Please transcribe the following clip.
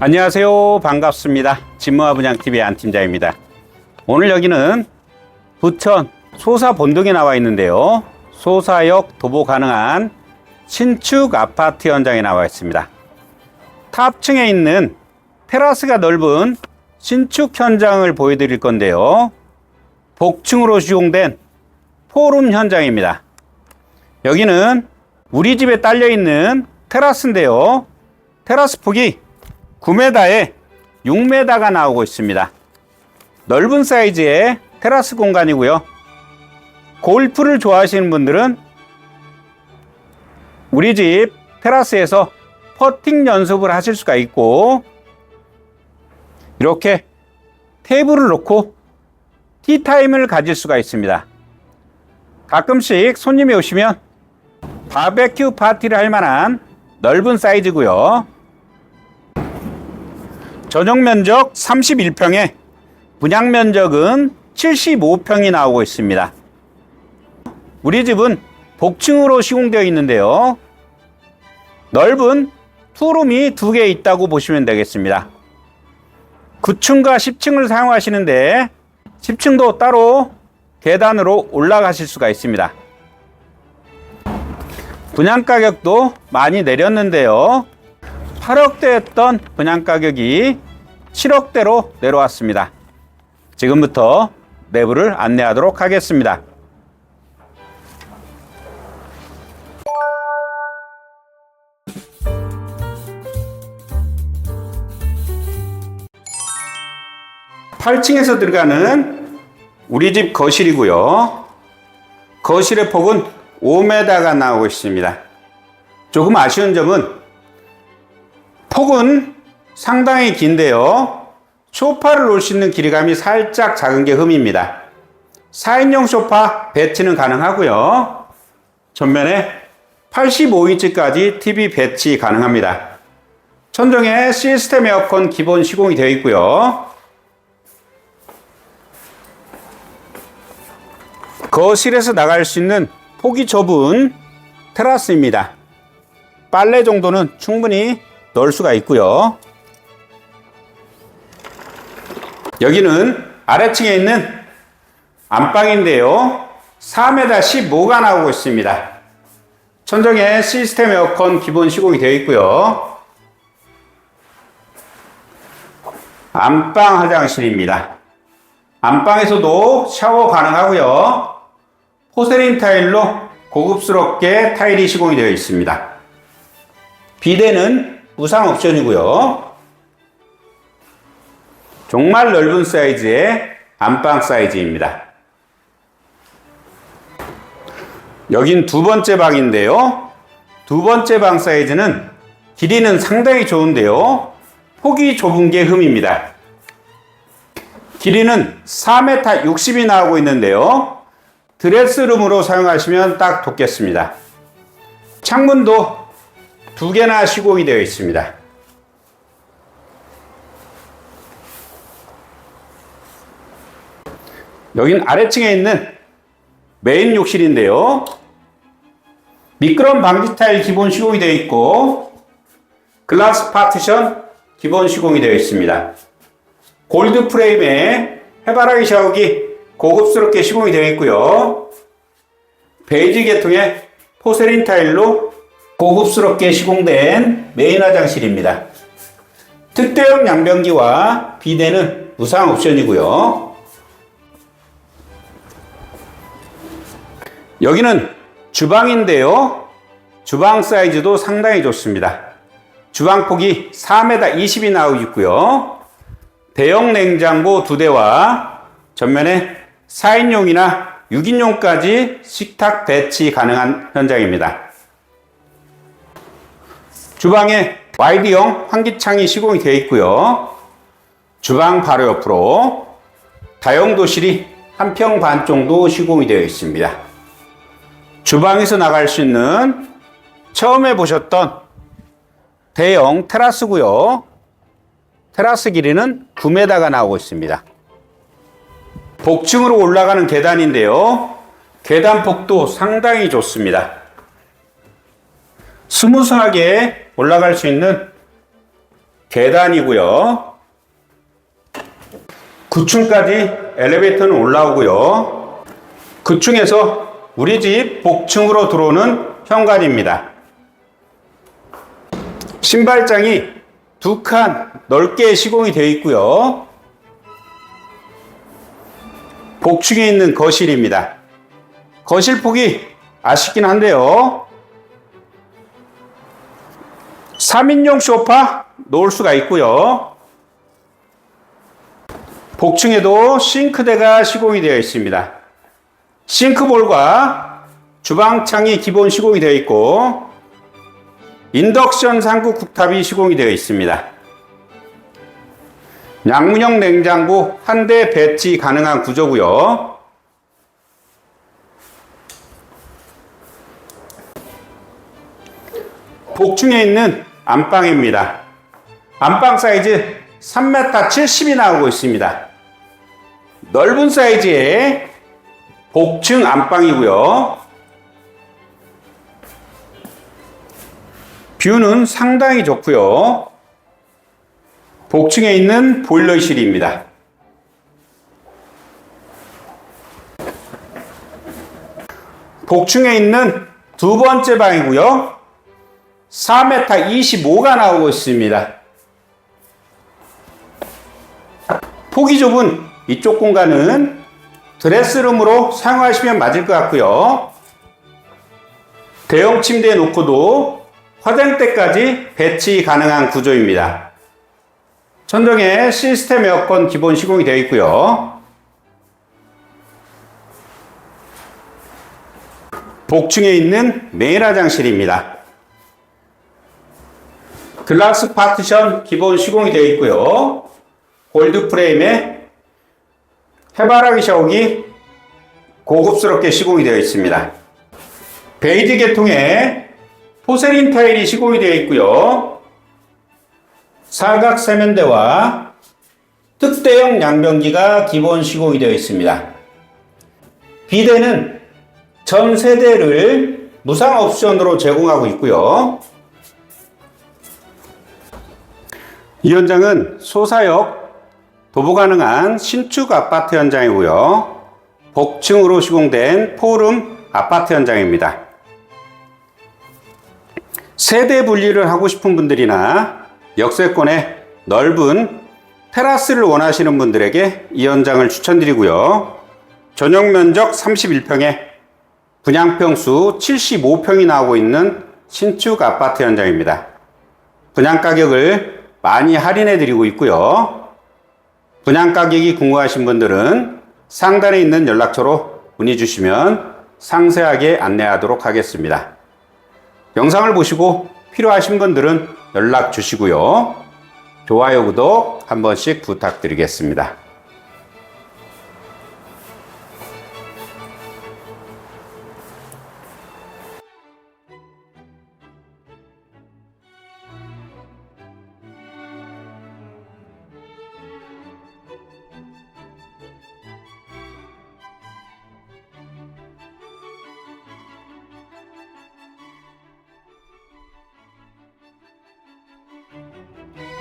안녕하세요. 반갑습니다. 진모아 분양TV의 안팀장입니다. 오늘 여기는 부천 소사 본동에 나와 있는데요. 소사역 도보 가능한 신축 아파트 현장에 나와 있습니다. 탑층에 있는 테라스가 넓은 신축 현장을 보여드릴 건데요. 복층으로 시공된 포룸 현장입니다. 여기는 우리 집에 딸려 있는 테라스인데요. 테라스 폭이 9m에 6m가 나오고 있습니다. 넓은 사이즈의 테라스 공간이고요. 골프를 좋아하시는 분들은 우리 집 테라스에서 퍼팅 연습을 하실 수가 있고 이렇게 테이블을 놓고 티타임을 가질 수가 있습니다. 가끔씩 손님이 오시면 바베큐 파티를 할 만한 넓은 사이즈고요. 전용 면적 31평에 분양 면적은 75평이 나오고 있습니다. 우리 집은 복층으로 시공되어 있는데요. 넓은 투룸이 두 개 있다고 보시면 되겠습니다. 9층과 10층을 사용하시는데 10층도 따로 계단으로 올라가실 수가 있습니다. 분양 가격도 많이 내렸는데요. 8억대였던 분양 가격이 7억대로 내려왔습니다. 지금부터 내부를 안내하도록 하겠습니다. 팔층에서 들어가는 우리 집 거실이고요. 거실의 폭은 5m가 나오고 있습니다. 조금 아쉬운 점은 폭은 상당히 긴데요. 소파를 놓을 수 있는 길이감이 살짝 작은 게 흠입니다. 4인용 소파 배치는 가능하고요. 전면에 85인치까지 TV 배치 가능합니다. 천정에 시스템 에어컨 기본 시공이 되어 있고요. 거실에서 나갈 수 있는 폭이 좁은 테라스입니다. 빨래 정도는 충분히 넣을 수가 있고요. 여기는 아래층에 있는 안방인데요. 4m 15가 나오고 있습니다. 천정에 시스템 에어컨 기본 시공이 되어 있고요. 안방 화장실입니다. 안방에서도 샤워 가능하고요. 포세린 타일로 고급스럽게 타일이 시공이 되어 있습니다. 비대는 무상 옵션이고요. 정말 넓은 사이즈의 안방 사이즈입니다. 여긴 두 번째 방인데요. 두 번째 방 사이즈는 길이는 상당히 좋은데요. 폭이 좁은 게 흠입니다. 길이는 4m 60이 나오고 있는데요. 드레스룸으로 사용하시면 딱 좋겠습니다. 창문도 두 개나 시공이 되어 있습니다. 여긴 아래층에 있는 메인 욕실인데요. 미끄럼 방지 타일 기본 시공이 되어 있고 글라스 파티션 기본 시공이 되어 있습니다. 골드 프레임에 해바라기 샤워기 고급스럽게 시공이 되어 있고요. 베이지 계통의 포세린 타일로 고급스럽게 시공된 메인 화장실입니다. 특대형 양변기와 비대는 무상 옵션이고요. 여기는 주방인데요. 주방 사이즈도 상당히 좋습니다. 주방 폭이 4m 20이 나오고 있고요. 대형 냉장고 두 대와 전면에 4인용이나 6인용까지 식탁 배치 가능한 현장입니다. 주방에 와이드형 환기창이 시공이 되어 있고요. 주방 바로 옆으로 다용도실이 한 평 반 정도 시공이 되어 있습니다. 주방에서 나갈 수 있는 처음에 보셨던 대형 테라스고요. 테라스 길이는 9m가 나오고 있습니다. 복층으로 올라가는 계단인데요. 계단 폭도 상당히 좋습니다. 스무스하게 올라갈 수 있는 계단이고요. 9층까지 엘리베이터는 올라오고요. 9층에서 우리 집 복층으로 들어오는 현관입니다. 신발장이 두 칸 넓게 시공이 되어 있고요. 복층에 있는 거실입니다. 거실 폭이 아쉽긴 한데요. 3인용 소파 놓을 수가 있고요. 복층에도 싱크대가 시공이 되어 있습니다. 싱크볼과 주방창이 기본 시공이 되어 있고 인덕션 상구 국탑이 시공이 되어 있습니다. 양문형 냉장고 한 대 배치 가능한 구조고요. 복층에 있는 안방입니다. 안방 사이즈 3m 70이 나오고 있습니다. 넓은 사이즈의 복층 안방이고요. 뷰는 상당히 좋고요. 복층에 있는 보일러실입니다. 복층에 있는 두 번째 방이고요. 4m 25가 나오고 있습니다. 폭이 좁은 이쪽 공간은 드레스룸으로 사용하시면 맞을 것 같고요. 대형 침대에 놓고도 화장대까지 배치 가능한 구조입니다. 천정에 시스템 에어컨 기본 시공이 되어 있고요. 복층에 있는 메인 화장실입니다. 글라스 파티션 기본 시공이 되어 있고요. 골드 프레임에 해바라기 샤워기 고급스럽게 시공이 되어 있습니다. 베이지 계통에 포세린 타일이 시공이 되어 있고요. 사각 세면대와 특대형 양변기가 기본 시공이 되어 있습니다. 비대는 전 세대를 무상 옵션으로 제공하고 있고요. 이 현장은 소사역 도보 가능한 신축 아파트 현장이고요. 복층으로 시공된 포름 아파트 현장입니다. 세대 분리를 하고 싶은 분들이나 역세권의 넓은 테라스를 원하시는 분들에게 이 현장을 추천드리고요. 전용 면적 31평에 분양평수 75평이 나오고 있는 신축 아파트 현장입니다. 분양 가격을 많이 할인해 드리고 있고요. 분양 가격이 궁금하신 분들은 상단에 있는 연락처로 문의 주시면 상세하게 안내하도록 하겠습니다. 영상을 보시고 필요하신 분들은 연락 주시고요. 좋아요, 구독 한 번씩 부탁드리겠습니다. Música